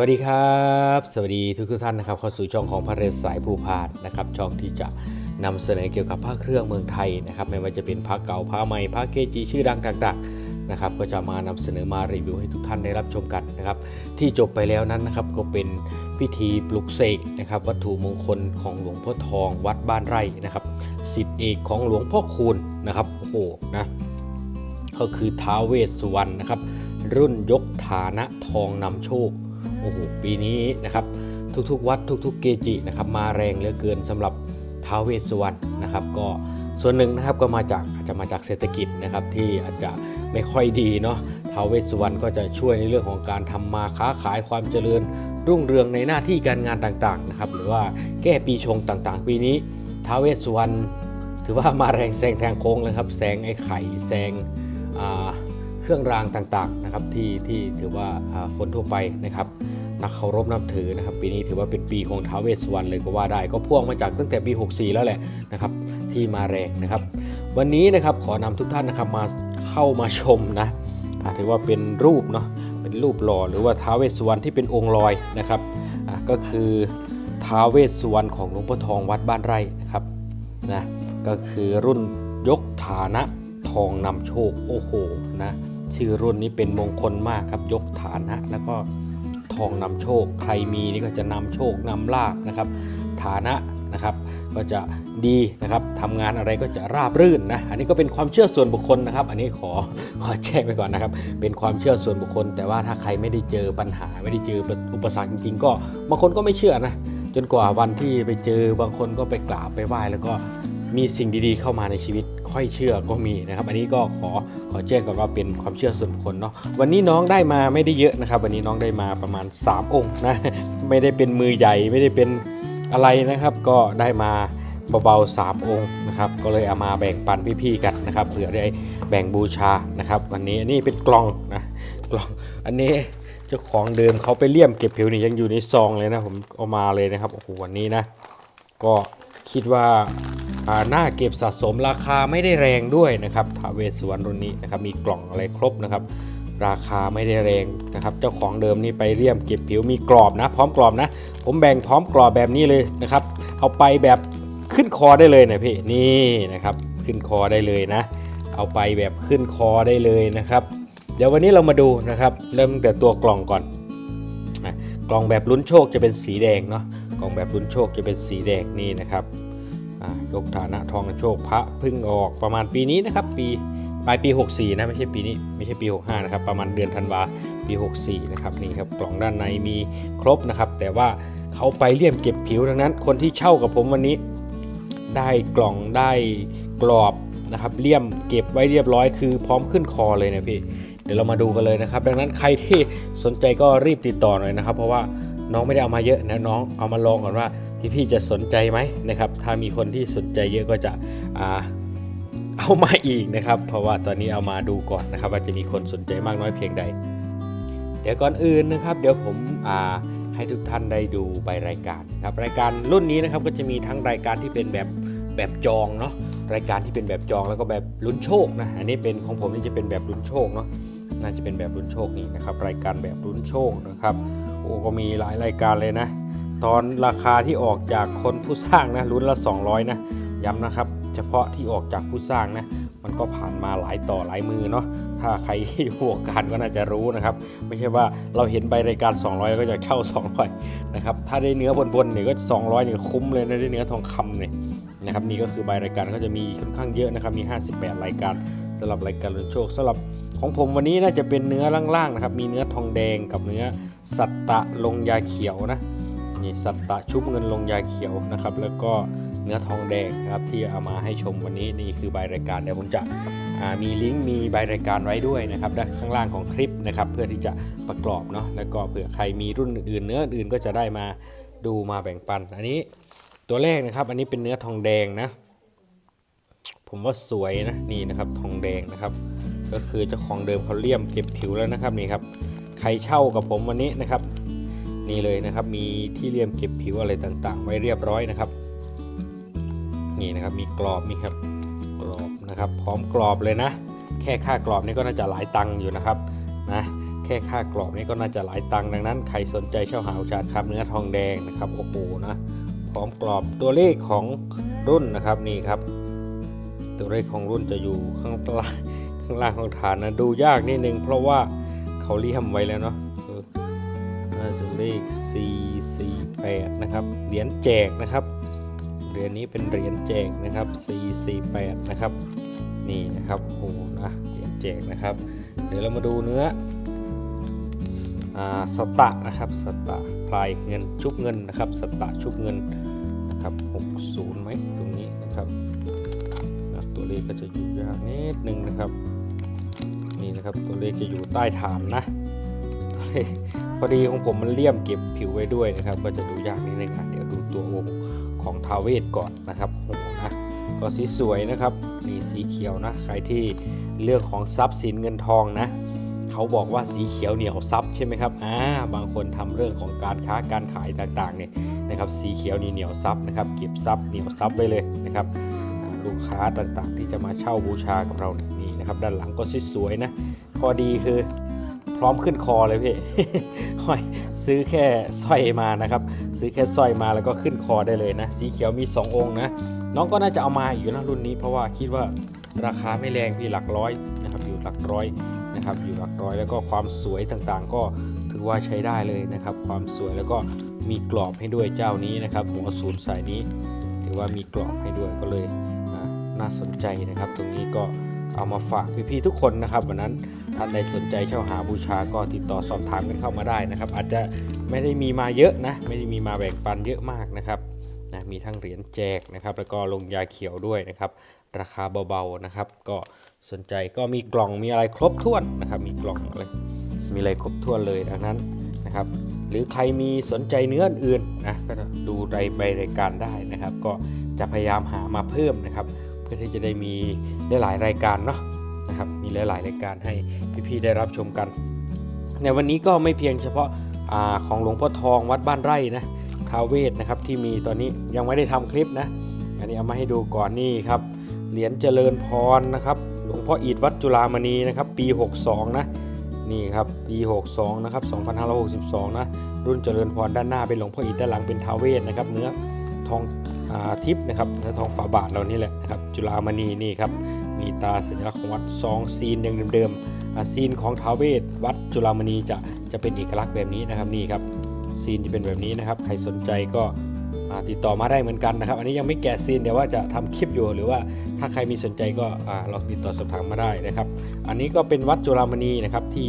วัสดีครับ สวัสดีทุกทุกท่านนะครับเข้าสู่ช่องของพระเรศสายภูพานนะครับช่องที่จะนำเสนอเกี่ยวกับพระเครื่องเมืองไทยนะครับไม่ว่าจะเป็นพระเก่าพระใหม่พระเกจิชื่อดังต่างๆนะครับก็จะมานำเสนอมารีวิวให้ทุกท่านได้รับชมกันนะครับที่จบไปแล้วนั้นนะครับก็เป็นพิธีปลุกเสกนะครับวัตถุมงคลของหลวงพ่อทองวัดบ้านไร่นะครับสิทธิเอกของหลวงพ่อคูณนะครับโอ้โหนะก็คือท้าวเวสสุวรรณนะครับรุ่นยกฐานะทองนำโชค โอ้โหปีนี้นะครับทุกๆ วัดทุก ๆ เกจินะครับมาแรงเหลือเกินสำหรับท้าวเวสสุวรรณนะครับ ก็ส่วนหนึ่งนะครับก็มาจากอาจจะมาจากเศรษฐกิจนะครับที่อาจจะไม่ค่อยดีเนาะท้าวเวสสุวรรณก็จะช่วยในเรื่องของการทำมาค้าขายความเจริญ รุ่งเรืองในหน้าที่การงานต่างๆนะครับหรือว่าแก้ปีชงต่างๆ ปีนี้ท้าวเวสสุวรรณถือว่ามาแรงแซงแทงโค้งเลยครับแซงไอ้ไข่แซงอ่า เครื่องรางต่างๆนะครับที่ที่ถือว่าคนทั่วไปนะครับนักเคารพนับถือนะครับปีนี้ถือว่าเป็นปีของท้าวเวสสวรรณเลยก็ว่าได้ ก็พ่วงมาจากตั้งแต่ปี 64 แล้วแหละนะครับที่มาแรงนะครับ วันนี้นะครับขอนำทุกท่านนะครับมาเข้ามาชมนะถือว่าเป็นรูปเนาะเป็นรูปหล่อหรือว่าท้าวเวสสวรรณที่เป็นองค์ลอยนะครับก็คือท้าวเวสสุวรรณของหลวงพ่อทองวัดบ้านไร่นะครับนะก็คือรุ่นยกฐานะทองนำโชคโอ้โหนะ ชื่อรุ่นนี้เป็นมงคลมากครับยกฐานะแล้วก็ทองนำโชค ใครมีนี่ก็จะนำโชคนำลาภนะครับ ฐานะนะครับก็จะดีนะครับทำงานอะไรก็จะราบรื่นนะ อันนี้ก็เป็นความเชื่อส่วนบุคคลนะครับ อันนี้ขอขอแจ้งไว้ก่อนนะครับ เป็นความเชื่อส่วนบุคคล แต่ว่าถ้าใครไม่ได้เจอปัญหาไม่ได้เจออุปสรรคจริงๆ ก็บางคนก็ไม่เชื่อนะจนกว่าวันที่ไปเจอบางคนก็ไปกราบไปไหว้แล้วก็ มีสิ่งดีๆเข้ามาในชีวิตค่อยเชื่อก็มีนะครับ อันนี้ก็ขอขอแจ้งก่อนว่าเป็นความเชื่อส่วนบุคคลเนาะวันนี้น้องได้มาไม่ได้เยอะนะครับ วันนี้น้องได้มาประมาณ 3 องค์นะไม่ได้เป็นมือใหญ่ไม่ได้เป็นอะไรนะครับ ก็ได้มาเบาๆ3องค์นะครับก็เลยเอามาแบ่งปันพี่ๆกันนะครับเผื่อได้แบ่งบูชานะครับ วันนี้อันนี้เป็นกล่องนะกล่องอันนี้เจ้าของเดิมเขาไปเลี่ยมเก็บผิวนี่ยังอยู่ในซองเลยนะผมเอามาเลยนะครับโอ้โหวันนี้นะ ก็คิดว่า อ่าน่าเก็บสะสมราคาไม่ได้แรงด้วยนะครับทาเวสวรรณรุ่นนี้นะครับมีกล่องอะไรครบนะครับ ราคาไม่ได้แรงนะครับ เจ้าของเดิมนี่ไปเลี่ยมเก็บผิวมีกรอบนะ พร้อมกรอบนะ ผมแบ่งพร้อมกรอบแบบนี้เลยนะครับ เอาไปแบบขึ้นคอได้เลยนะพี่นี่นะครับ ขึ้นคอได้เลยนะ เอาไปแบบขึ้นคอได้เลยนะครับ เดี๋ยววันนี้เรามาดูนะครับ เริ่มแต่ตัวกล่องก่อนกล่องแบบลุ้นโชคจะเป็นสีแดงเนาะกล่องแบบลุ้นโชคจะเป็นสีแดงนี่นะครับ ยกฐานะทองโชคพระเพึ่งออกประมาณปีนี้นะครับ ปีปลายปี 64 นะไม่ใช่ปีนี้ไม่ใช่ปี 65 นะครับ ประมาณเดือนธันวาปี 64 นะครับนี่ครับกล่องด้านในมีครบนะครับ แต่ว่าเขาไปเลี่ยมเก็บผิวดังนั้น คนที่เช่ากับผมวันนี้ ได้กล่องได้กรอบนะครับเลี่ยมเก็บไว้เรียบร้อยคือพร้อมขึ้นคอเลยนะพี่เดี๋ยวเรามาดูกันเลยนะครับ ดังนั้นใครที่สนใจก็รีบติดต่อหน่อยนะครับ เพราะว่าน้องไม่ได้เอามาเยอะนะน้องเอามาลองก่อนว่า พี่ๆจะสนใจไหมนะครับ ถ้ามีคนที่สนใจเยอะก็จะอเอามาอีกนะครับ เพราะว่าตอนนี้เอามาดูก่อนนะครับ ว่าจะมีคนสนใจมากน้อยเพียงใด เดี๋ยวก่อนอื่นนะครับ เดี๋ยวผมให้ทุกท่านได้ดูใบรายการครับรายการรุ่นนี้นะครับก็จะมีทั้งรายการที่เป็นแบบแบบจองเนาะรายการที่เป็นแบบจองแล้วก็แบบลุ้นโชคนะอันนี้เป็นของผมนี่จะเป็นแบบลุ้นโชคเนาะน่าจะเป็นแบบลุ้นโชคนี่นะครับ รายการแบบลุ้นโชคนะครับโอ้ก็มีหลายรายการเลยนะ ตอนราคาที่ออกจากคนผู้สร้างนะลุ้นละ 200 นะย้ำนะครับ เฉพาะที่ออกจากผู้สร้างนะมันก็ผ่านมาหลายต่อหลายมือเนาะถ้าใครที่อยู่วงการก็น่าจะรู้นะครับ ไม่ใช่ว่าเราเห็นใบรายการ 200 ก็จะเข้า200 นะครับ ถ้าได้เนื้อบนๆเนี่ยก็ 200เนี่ยคุ้มเลยนะได้เนื้อทองคำเนี่ยนะครับนี่ก็คือใบรายการก็จะมีค่อนข้างเยอะนะครับมี 58 รายการสำหรับรายการลุ้นโชคสำหรับของผมวันนี้น่าจะเป็นเนื้อล่างๆนะครับมีเนื้อทองแดงกับเนื้อสัตตะลงยาเขียวนะ นี่สัตตะชุบเงินลงยาเขียวนะครับ แล้วก็เนื้อทองแดงนะครับที่เอามาให้ชมวันนี้นี่คือใบรายการเดี๋ยวผมจะมีลิงก์มีใบรายการไว้ด้วยนะครับด้านข้างล่างของคลิปนะครับเพื่อที่จะประกอบเนาะแล้วก็เผื่อใครมีรุ่นอื่นเนื้ออื่นก็จะได้มาดูมาแบ่งปัน อันนี้ตัวแรกนะครับอันนี้เป็นเนื้อทองแดงนะ ผมว่าสวยนะนี่นะครับทองแดงนะครับ ก็คือเจ้าของเดิมเขาเลี่ยมเก็บผิวแล้วนะครับนี่ครับใครเช่ากับผมวันนี้นะครับ นี่เลยนะครับมีที่เลี่ยมเก็บผิวอะไรต่างๆ ไว้เรียบร้อยนะครับ นี่นะครับมีกรอบนี่ครับกรอบนะครับ พร้อมกรอบเลยนะ แค่ค่ากรอบนี่ก็น่าจะหลายตังค์อยู่นะครับนะแค่ค่ากรอบนี่ก็น่าจะหลายตังค์ดังนั้นใครสนใจเช่าหาบูชาครับเนื้อทองแดงนะครับโอ้โหนะพร้อมกรอบตัวเลขของรุ่นนะครับนี่ครับ ตัวเลขของรุ่นจะอยู่ข้างล่างข้างล่างของฐานนะดูยากนิดนึงเพราะว่าเขาเลี่ยมไว้แล้วเนาะ เลข 4 4 8 นะครับ เหรียญแจกนะครับ เหรียญนี้เป็นเหรียญแจกนะครับ 4 4 8 นะครับ นี่นะครับโอ้นะเหรียญแจกนะครับ เดี๋ยวเรามาดูเนื้ออสตะนะครับ สตะปลายเงินชุบเงินนะครับ สตะชุบเงินนะครับ 60ไหมตรงนี้นะครับตัวเลขก็จะอยู่ยากนิดนึงนะครับ นี่นะครับตัวเลขจะอยู่ใต้ฐานนะตัวเลข พอดีของผมมันเลี่ยมเก็บผิวไว้ด้วยนะครับ ก็จะดูยากนิดนึงอะเดี๋ยวดูตัวองค์ของทาวเวศก่อนนะครับโอ้โหนะก็สีสวยนะครับนี่สีเขียวนะใครที่เรื่องของทรัพย์สินเงินทองนะเขาบอกว่าสีเขียวเหนียวซับใช่ไหมครับอ่าบางคนทำเรื่องของการค้าการขายต่างๆเนี่ยนะครับสีเขียวนี่เหนียวซับนะครับเก็บซับเหนียวซับไว้เลยนะครับลูกค้าต่างๆ ที่จะมาเช่าบูชากับเรานี่นะครับ ด้านหลังก็สวยๆนะข้อดีคือ พร้อมขึ้นคอเลยพี่ห้อยซื้อแค่สร้อยมานะครับ ซื้อแค่สร้อยมาแล้วก็ขึ้นคอได้เลยนะ สีเขียวมี 2 องค์นะ น้องก็น่าจะเอามาอยู่นะรุ่นนี้ เพราะว่าคิดว่าราคาไม่แรงพี่หลักร้อยนะครับ อยู่หลักร้อยนะครับ อยู่หลักร้อยแล้วก็ความสวยต่างๆ ก็ถือว่าใช้ได้เลยนะครับ ความสวยแล้วก็มีกรอบให้ด้วยเจ้านี้นะครับหัวศูนย์สายนี้ ถือว่ามีกรอบให้ด้วยก็เลยน่าสนใจนะครับ ตรงนี้ก็เอามาฝากพี่ๆทุกคนนะครับวันนั้น ท่านใดสนใจเช่าหาบูชาก็ติดต่อสอบถามกันเข้ามาได้นะครับ อาจจะไม่ได้มีมาเยอะนะ ไม่ได้มีมาแบ่งปันเยอะมากนะครับนะมีทั้งเหรียญแจกนะครับ แล้วก็ลงยาเขียวด้วยนะครับ ราคาเบาๆนะครับ ก็สนใจก็มีกล่องมีอะไรครบถ้วนนะครับ มีกล่องอะไรมีอะไรครบถ้วนเลยดังนั้นนะครับ หรือใครมีสนใจเนื้ออื่นนะก็ดูในใบรายการได้นะครับ ก็จะพยายามหามาเพิ่มนะครับ เพื่อที่จะได้มีได้หลายรายการเนาะ นะครับมีหลายๆรายการให้พี่ๆได้รับชมกัน ในวันนี้ก็ไม่เพียงเฉพาะอาของหลวงพ่อทองวัดบ้านไร่นะท้าเวศนะครับที่มีตอนนี้ยังไม่ได้ทำคลิปนะอันนี้เอามาให้ดูก่อนนี่ครับเหรียญเจริญพรนะครับหลวงพ่ออีดวัดจุฬามณีนะครับปี 62 นะนี่ครับปี62นะครับ2562 นะรุ่นเจริญพรด้านหน้าเป็นหลวงพ่ออีดด้านหลังเป็นท้าเวศนะครับเนื้อ ทองอทิพย์นะครับเนื้อทองฝาบาทเรานี่แหละนะครับจุฬามณีนี่ครับมีตาสัญลักษณ์ของวัดซองซีนอย่างเดิมๆซีนของท้าวเวศวัดจุฬามณีจะจะเป็นเอกลักษณ์แบบนี้นะครับนี่ครับซีนจะเป็นแบบนี้นะครับใครสนใจก็ติดต่อมาได้เหมือนกันนะครับอันนี้ยังไม่แกะซีนเดี๋ยวว่าจะทำคลิปอยู่หรือว่าถ้าใครมีสนใจก็อ่าลองติดต่อสอบถามมาได้นะครับ อันนี้ก็เป็นวัดจุฬามณีนะครับที่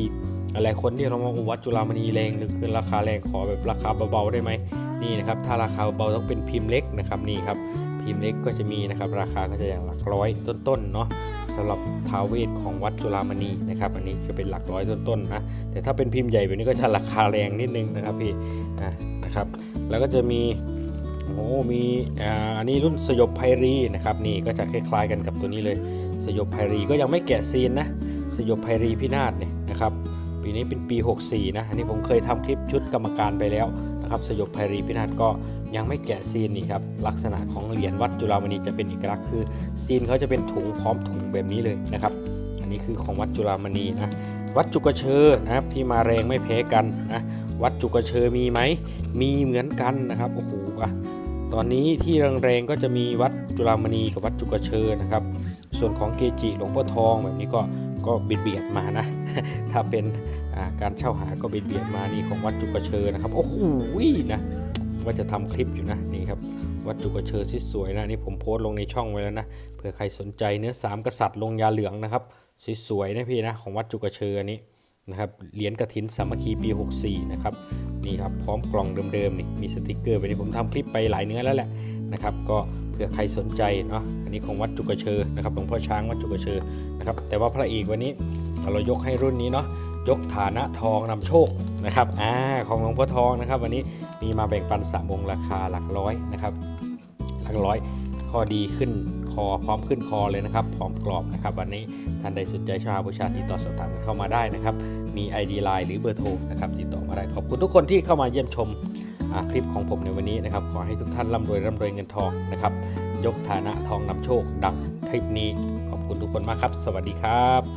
หลายคนที่เรามองว่าวัดจุฬามณีแรงหรือเป็นราคาแรงขอแบบราคาเบาๆได้ไหม นี่นะครับถ้าราคาเบาต้องเป็นพิมพ์เล็กนะครับนี่ครับพิมพ์เล็กก็จะมีนะครับราคาก็จะอย่างหลักร้อยต้นๆเนาะสำหรับท้าวเวทของวัดจุฬามณีนะครับอันนี้จะเป็นหลักร้อยต้นๆนะแต่ถ้าเป็นพิมพ์ใหญ่แบบนี้ก็จะราคาแรงนิดนึงนะครับพี่นะนะครับแล้วก็จะมีโอ้มีอันนี้รุ่นสยบไพรีนะครับนี่ก็จะคล้ายๆกันกับตัวนี้เลย สยบไพรีก็ยังไม่แกะซีนนะสยบไพรีพินาศเนี่ยนะครับปีนี้เป็นปี 64 นะอันนี้ผมเคยทำคลิปชุดกรรมการไปแล้ว นะครับสยบไพรีพินาศก็ยังไม่แกะซีนนี่ครับลักษณะของเหรียญวัดจุฬามณีจะเป็นเอกลักษณ์คือ ซีนเขาจะเป็นถุงพร้อมถุงแบบนี้เลยนะครับ อันนี้คือของวัดจุฬามณีนะวัดจุกเชอนะครับที่มาแรงไม่แพ้กันนะวัดจุกเชอมีไหมมีเหมือนกันนะครับโอ้โหอะตอนนี้ที่แรงๆก็จะมีวัดจุฬามณีกับวัดจุกเชอนะครับส่วนของเกจิหลวงพ่อทองแบบนี้ก็ก็เบียดเบียดมานะ ถ้าเป็นการเช่าหาก็เบียดเบียดมานี่ของวัดจุกเชอนะครับ โอ้โหนะว่าจะทำคลิปอยู่นะนี่ครับวัดจุกเชอสวยๆนะนี่ผมโพสต์ลงในช่องไว้แล้วนะเผื่อใครสนใจเนื้อสามกษัตริย์ลงยาเหลืองนะครับสวยๆนะพี่นะของวัดจุกเชออันนี้นะครับเหรียญกระถินสามัคคีปี 64 นะครับนี่ครับพร้อมกล่องเดิมๆนี่มีสติกเกอร์ไปนี่ผมทำคลิปไปหลายเนื้อแล้วแหละนะครับก็เผื่อใครสนใจเนาะอันนี้ของวัดจุกเชอนะครับหลวงพ่อช้างวัดจุกเชอนะครับแต่ว่าพระเอกวันนี้ เรายกให้รุ่นนี้เนาะยกฐานะทองนำโชคนะครับอ่าของหลวงพ่อทองนะครับ วันนี้มีมาแบ่งปันสามวงราคาหลักร้อยนะครับ หลักร้อยคอดีขึ้นคอพร้อมขึ้นคอเลยนะครับ พร้อมกรอบนะครับ วันนี้ท่านใดสนใจชาวบูชาติดต่อสอบถามเข้ามาได้นะครับ มี ID Line หรือเบอร์โทรนะครับติดต่อมาได้ขอบคุณทุกคนที่เข้ามาเยี่ยมชมคลิปของผมในวันนี้นะครับ ขอให้ทุกท่านร่ำรวยร่ำรวยเงินทองนะครับ ยกฐานะทองนำโชคดังคลิปนี้ ขอบคุณทุกคนมากครับ สวัสดีครับ